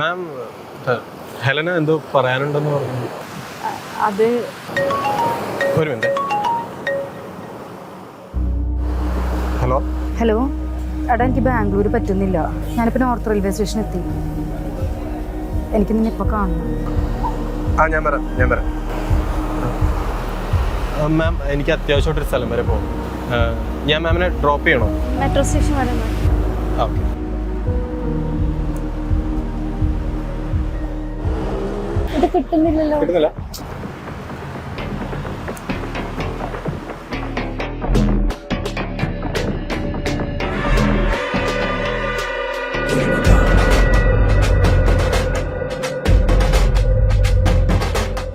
മാം Helena എന്തോ പറയാനുണ്ടെന്ന് പറഞ്ഞു. അത് ഒരു മിനിറ്റ്. ഹലോ? ഹലോ? എടാ എനിക്ക് ബാംഗ്ലൂർ പറ്റുന്നില്ല. ഞാനിപ്പോൾ നോർത്ത് റെയിൽവേ സ്റ്റേഷൻ എത്തി. എനിക്ക് നിന്നെ ഇപ്പോൾ കാണണം. ആ ഞാൻ വരാം ഞാൻ വരാം. മാം എനിക്ക് അത്യാവശ്യമായിട്ടൊരു സ്ഥലം വരെ പോകും ഞാൻ മാമിനെ ഡ്രോപ്പ് ചെയ്യണോ? മെട്രോ സ്റ്റേഷൻ വരെ കിട്ടുന്നില്ലല്ലോ. കിട്ടുന്നില്ല.